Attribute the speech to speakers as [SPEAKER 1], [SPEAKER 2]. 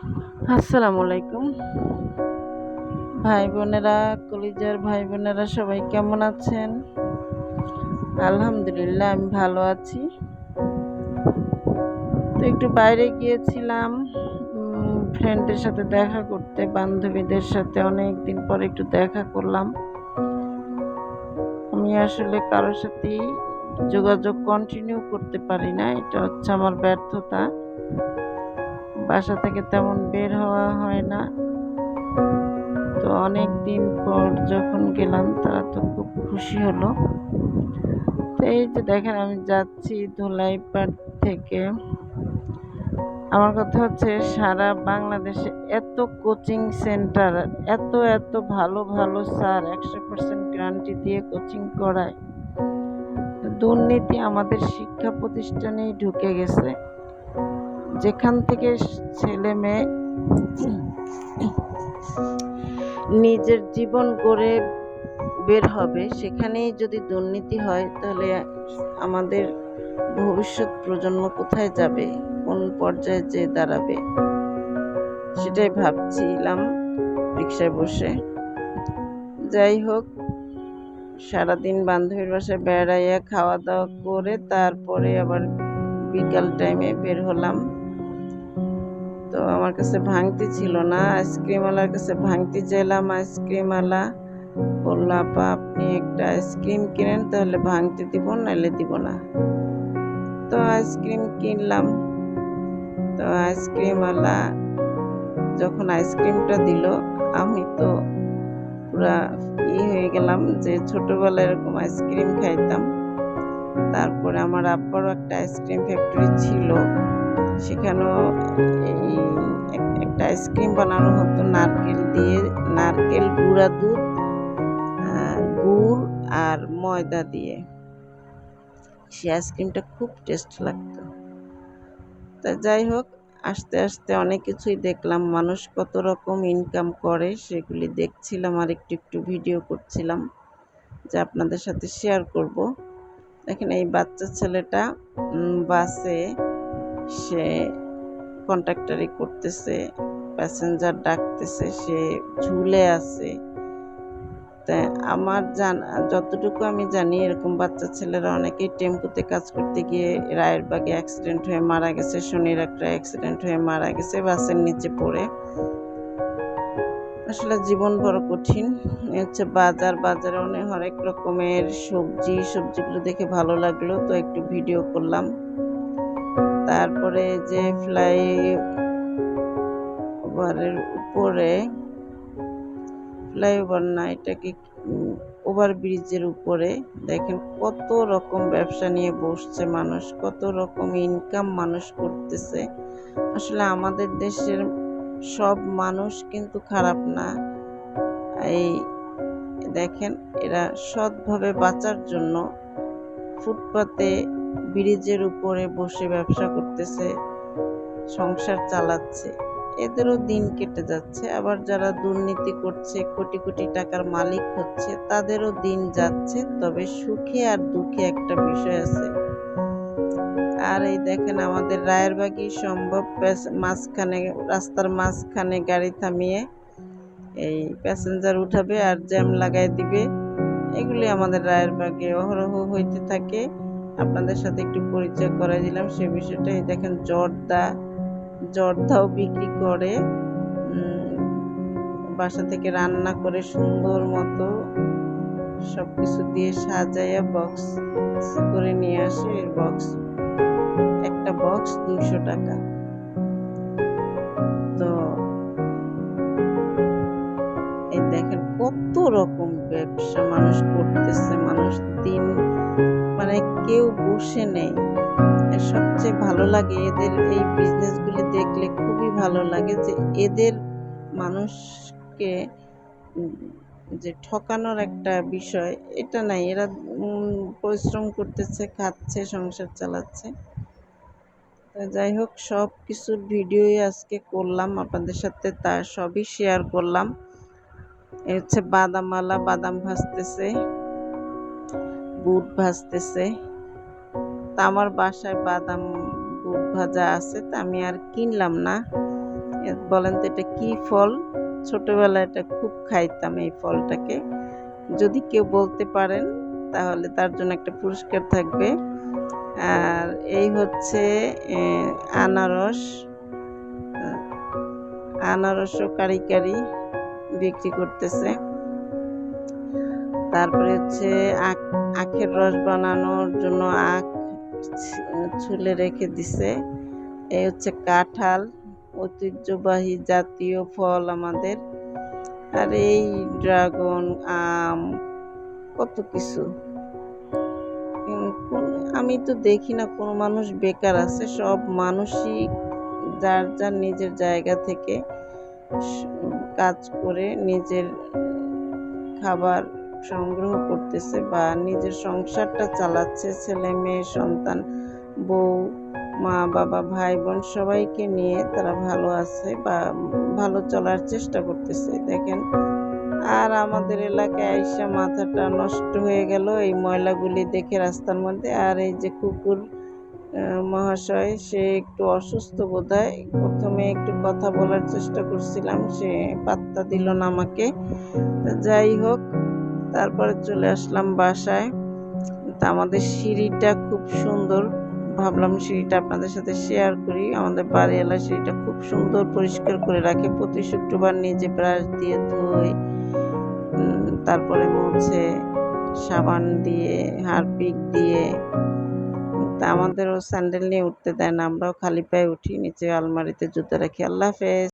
[SPEAKER 1] আসসালামু আলাইকুম। ভাই বোনেরা কলিজার ভাই বোনেরা সবাই কেমন আছেন? আলহামদুলিল্লাহ, আমি ভালো আছি। তো একটু বাইরে গিয়েছিলাম। ফ্রেন্ডের সাথে দেখা করতে, বান্ধবীদের সাথে অনেক দিন পর একটু দেখা করলাম। আমি আসলে কারোর সাথেই যোগাযোগ কন্টিনিউ করতে পারি না, এটা হচ্ছে আমার ব্যর্থতা। বাসা থেকে তেমন বের হওয়া হয় না। তো অনেক দিন পর যখন গেলাম, তারা তো খুব খুশি হলো। তো এই যে দেখেন, আমি যাচ্ছি ধুলাইপাট থেকে। আমার কথা হচ্ছে, সারা বাংলাদেশে এত কোচিং সেন্টার, এত এত ভালো ভালো স্যার একশো পার্সেন্ট গ্যারান্টি দিয়ে কোচিং করায়। দুর্নীতি আমাদের শিক্ষা প্রতিষ্ঠানেই ঢুকে গেছে। যেখান থেকে ছেলে মেয়ে নিজের জীবন গড়ে বের হবে, সেখানেই যদি দুর্নীতি হয়, তাহলে আমাদের ভবিষ্যৎ প্রজন্ম কোথায় যাবে? কোন পর্যায়ে যে দাঁড়াবে? সেটাই ভাবছিলাম রিক্সায় বসে। যাই হোক, সারাদিন বান্ধবীর বাসায় বেড়াইয়া খাওয়া দাওয়া করে তারপরে আবার বিকাল টাইমে বের হলাম। তো আমার কাছে ভাঙতি ছিল না। আইসক্রিমওয়ালার কাছে ভাঙতি চাইলাম, আইসক্রিমওয়ালা বলল, আপা, আপনি একটা আইসক্রিম কিনেন, তাহলে ভাঙতি দিব নাহলে দিব না। তো আইসক্রিম কিনলাম। তো আইসক্রিমওয়ালা যখন আইসক্রিমটা দিল, আমি তো পুরা ই হয়ে গেলাম যে ছোটবেলায় এরকম আইসক্রিম খাইতাম। তারপরে আমার আব্বারও একটা আইসক্রিম ফ্যাক্টরি ছিল। সেখানেও এই একটা আইসক্রিম বানানো হতো, নারকেল দিয়ে, নারকেল গুঁড়া দুধ গুড় আর ময়দা দিয়ে। সে আইসক্রিমটা খুব টেস্ট লাগতো। তা যাই হোক, আস্তে আস্তে অনেক কিছুই দেখলাম। মানুষ কত রকম ইনকাম করে সেগুলি দেখছিলাম, আর একটু একটু ভিডিও করছিলাম যা আপনাদের সাথে শেয়ার করব। দেখেন এই বাচ্চা ছেলেটা বাসে সে কন্ট্রাক্টারি করতেছে প্যাসেঞ্জার ডাকতেছে, সে ঝুলে আছে। তা আমার জান, যতটুকু আমি জানি, এরকম বাচ্চা ছেলেরা অনেকেই টেম্পুতে কাজ করতে গিয়ে রায়ের বাগে অ্যাক্সিডেন্ট হয়ে মারা গেছে, শনির একটা অ্যাক্সিডেন্ট হয়ে মারা গেছে, বাসের নিচে পড়ে। আসলে জীবন বড় কঠিন। হচ্ছে বাজার, বাজারে অনেক হরেক রকমের সবজি, সবজিগুলো দেখে ভালো লাগল, তো একটু ভিডিও করলাম। তারপরে যে ফ্লাই ওভারের উপরে, ফ্লাইওভার না, এটাকে ওভার ব্রিজের উপরে, দেখেন কত রকম ব্যবসা নিয়ে বসছে মানুষ, কত রকম ইনকাম মানুষ করতেছে। আসলে আমাদের দেশের সব মানুষ কিন্তু খারাপ না। এই দেখেন, এরা সৎভাবে বাঁচার জন্য ফুটপাতে ব্রিজের উপরে বসে ব্যবসা করতেছে, সংসার চালাচ্ছে। এদেরও দিন কেটে যাচ্ছে, আবার যারা দুর্নীতি করছে, কোটি কোটি টাকার মালিক হচ্ছে, তাদেরও দিন যাচ্ছে, তবে সুখে আর দুঃখে একটা বিষয় আছে। আর এই দেখেন, আমাদের রায়ের রায়েরবাগি সম্ভব মাঝখানে, রাস্তার মাঝখানে গাড়ি থামিয়ে এই প্যাসেঞ্জার উঠাবে আর জ্যাম লাগাই দিবে। এগুলি আমাদের রায়েরবাগে অহরহ হইতে থাকে। আপনাদের সাথে একটু পরিচয় করাই দিলাম। সে বিষয়টা এই দেখেন, জর্দা, জর্দাও বিক্রি করে বাসা থেকে রান্না করে সুন্দর মতো সব কিছু দিয়ে সাজাইয়া বক্স করে নিয়ে আসে। বক্স একটা বক্স দুইশো টাকা। তো এই দেখেন কত রকম ব্যবসা মানুষ করতেছে। মানুষ দিন মানে কেউ বসে নেই। সবচেয়ে ভালো লাগে এদের এই বিজনেসগুলি দেখলে খুবই ভালো লাগে যে এদের মানুষকে যে ঠকানোর একটা বিষয়, এটা নাই। এরা পরিশ্রম করতেছে, খাচ্ছে, সংসার চালাচ্ছে। যাই হোক, সব কিছুর ভিডিওই আজকে করলাম। আপনাদের সাথে তা সবই শেয়ার করলাম। এ হচ্ছে বাদামওয়ালা, বাদাম ভাজতেছে। বুট ভাজতেছে। তা আমার বাসায় বাদাম বুট ভাজা আছে, তা আমি আর কিনলাম না। বলেন তো এটা কি ফল? ছোটবেলায় এটা খুব খাইতাম এই ফলটাকে। যদি কেউ বলতে পারেন, তাহলে তার জন্য একটা পুরস্কার থাকবে। আর এই হচ্ছে আনারস। আনারসও কারি কারি বিক্রি করতেছে। তারপরে হচ্ছে আখ, আখের রস বানানোর জন্য আখ ছুলে রেখে দিছে। এই হচ্ছে কাঁঠাল, ঐতিহ্যবাহী জাতীয় ফল আমাদের। আর এই ড্রাগন, আম, কত কিছু। আমি তো দেখি না, কোনো মানুষ বেকার আছে, সব মানুষই যার যার নিজের জায়গা থেকে কাজ করে নিজের খাবার সংগ্রহ করতেছে বা নিজের সংসারটা চালাচ্ছে, ছেলে, মেয়ে, সন্তান, বউ, মা, বাবা, ভাই, বোন সবাইকে নিয়ে তারা ভালো আছে বা ভালো চলার চেষ্টা করতেছে। দেখেন, আর আমাদের এলাকায় আইসা মাথাটা নষ্ট হয়ে গেল এই ময়লাগুলি দেখে রাস্তার মধ্যে। আর এই যে কুকুর মহাশয়, সে একটু অসুস্থ বোধ প্রথমে একটু কথা বলার চেষ্টা করছিলাম, সে পাত্তা দিল না আমাকে। যাই হোক তারপরে চলে আসলাম বাসায়। তা আমাদের সিঁড়িটা খুব সুন্দর। ভাবলাম সিঁড়িটা আপনাদের সাথে শেয়ার করি। আমাদের বাড়ি বাড়িওয়ালা সিঁড়িটা খুব সুন্দর পরিষ্কার করে রাখে। প্রতি শুক্রবার নিজে ব্রাশ দিয়ে ধুই তারপরে মুছে সাবান দিয়ে, হারপিক দিয়ে। তা আমাদেরও স্যান্ডেল নিয়ে উঠতে দেয় না, আমরাও খালি পায়ে উঠি, নিচে আলমারিতে জুতো রাখি। আল্লাহ হাফেজ।